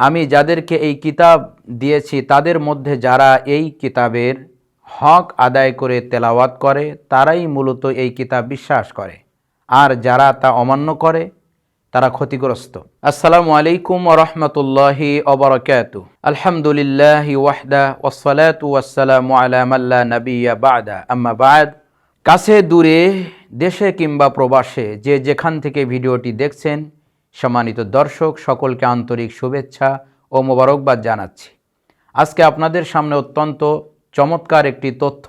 আমি যাদেরকে এই কিতাব দিয়েছি, তাদের মধ্যে যারা এই কিতাবের হক আদায় করে তেলাওয়াত করে, তারাই মূলত এই কিতাব বিশ্বাস করে। আর যারা তা অমান্য করে, তারা ক্ষতিগ্রস্ত। আসসালামু আলাইকুম রহমতুল্লাহি অবরকাত আলহামদুলিল্লাহ ওয়াহদা ওসলাত ওয়াসালামু আলা মাল্লা নবিয়া বাদা। আম্মা বাদ। কাছে, দূরে, দেশে কিংবা প্রবাসে যে যেখান থেকে ভিডিওটি দেখছেন সম্মানিত দর্শক, সকলকে আন্তরিক শুভেচ্ছা ও মোবারকবাদ জানাচ্ছি। আজকে আপনাদের সামনে অত্যন্ত চমৎকার একটি তথ্য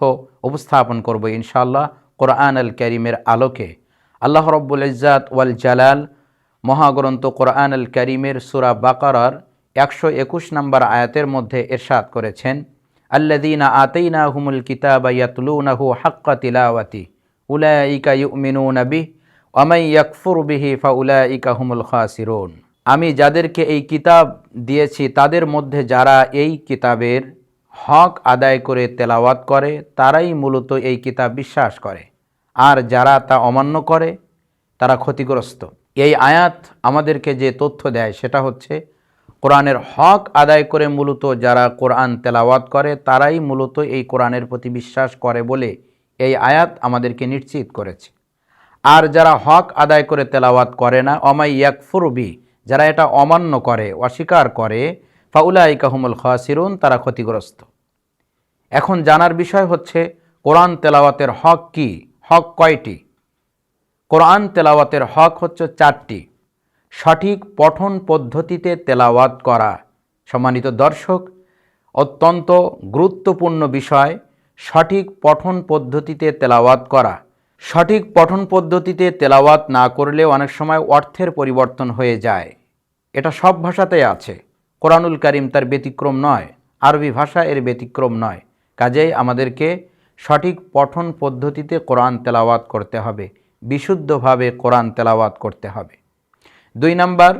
উপস্থাপন করব ইনশাআল্লাহ কোরআন আল করিমের আলোকে। আল্লাহ রব্বুল ইজ্জাত ওয়াল জালাল মহাগ্রন্থ কোরআন আল করিমের সুরা বাকারার একশো একুশ নম্বর আয়াতের মধ্যে এরশাদ করেছেন আল্লাদিনা আতেইনা হুমুল কিতাব ইয়াতলুনাহু হাক্কা তিলাওয়াতি, উলাইকা ইউমিনুনা বিহ ওয়ামাই ইয়াকফুর বিহি ফাউলাইকা হুমুল খাসিরুন। আমি যাদেরকে এই কিতাব দিয়েছি, তাদের মধ্যে যারা এই কিতাবের হক আদায় করে তেলাওয়াত করে, তারাই মূলত এই কিতাব বিশ্বাস করে। আর যারা তা অমান্য করে, তারা ক্ষতিগ্রস্ত। এই আয়াত আমাদেরকে যে তথ্য দেয়, সেটা হচ্ছে কোরআনের হক আদায় করে মূলত যারা কোরআন তেলাওয়াত করে, তারাই মূলত এই কোরআনের প্রতি বিশ্বাস করে বলে এই আয়াত আমাদেরকে নিশ্চিত করেছে। আর যারা হক আদায় করে তেলাওয়াত করে না, অমাই ইয়াকফুরবি যারা এটা অমান্য করে, অস্বীকার করে ফাউলাই কাহুমুল খাসিরুন, তারা ক্ষতিগ্রস্ত। এখন জানার বিষয় হচ্ছে, কোরআন তেলাওয়াতের হক কি? হক কয়টি? কোরআন তেলাওয়াতের হক হচ্ছে চারটি। সঠিক পঠন পদ্ধতিতে তেলাওয়াত করা। সম্মানিত দর্শক, অত্যন্ত গুরুত্বপূর্ণ বিষয়, সঠিক পঠন পদ্ধতিতে তেলাওয়াত করা। সঠিক পঠন পদ্ধতিতে তেলাওয়াত না করলে অনেক সময় অর্থের পরিবর্তন হয়ে যায়। এটা সব ভাষাতেই আছে। কোরআনুল করিম তার ব্যতিক্রম নয়, আরবি ভাষা এর ব্যতিক্রম নয়। কাজেই আমাদেরকে সঠিক পঠন পদ্ধতিতে কোরআন তেলাওয়াত করতে হবে, বিশুদ্ধভাবে কোরআন তেলাওয়াত করতে হবে। দুই নাম্বার,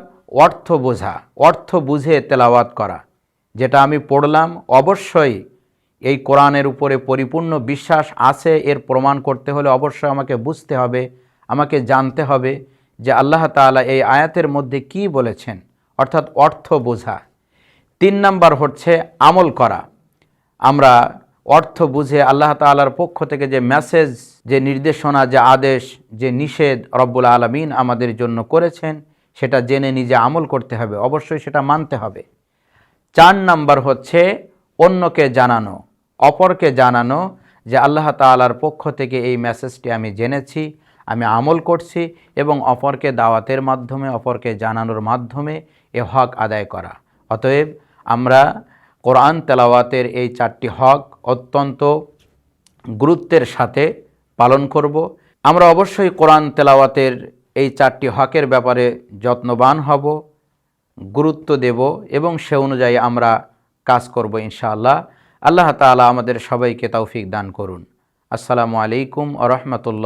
অর্থ বোঝা, অর্থ বুঝে তেলাওয়াত করা। যেটা আমি পড়লাম, অবশ্যই এই কোরআনের উপরে পরিপূর্ণ বিশ্বাস আছে, এর প্রমাণ করতে হলে অবশ্যই আমাকে বুঝতে হবে, আমাকে জানতে হবে যে আল্লাহ তাআলা এই আয়াতের মধ্যে কি বলেছেন, অর্থাৎ অর্থ বোঝা। তিন নাম্বার হচ্ছে আমল করা। আমরা অর্থ বুঝে আল্লাহ তাআলার পক্ষ থেকে যে মেসেজ, যে নির্দেশনা, যে আদেশ, যে নিষেধ রব্বুল আলমিন আমাদের জন্য করেছেন, সেটা জেনে নিজে আমল করতে হবে, অবশ্যই সেটা মানতে হবে। চার নাম্বার হচ্ছে অন্যকে জানানো। অপরকে জানানো যে আল্লাহ তাআলার পক্ষ থেকে এই মেসেজটি আমি জেনেছি, আমি আমল করছি এবং অপরকে দাওয়াতের মাধ্যমে, অপরকে জানানোর মাধ্যমে এ হক আদায় করা। অতএব আমরা কোরআন তেলাওয়াতের এই চারটি হক অত্যন্ত গুরুত্বের সাথে পালন করব। আমরা অবশ্যই কোরআন তেলাওয়াতের এই চারটি হকের ব্যাপারে যত্নবান হব, গুরুত্ব দেব এবং সে অনুযায়ী আমরা কাজ করব ইনশাআল্লাহ। আল্লাহ তালা আমাদের সবাইকে তৌফিক দান করুন। আসসালামু আলাইকুম আ রহমতুল্লাহ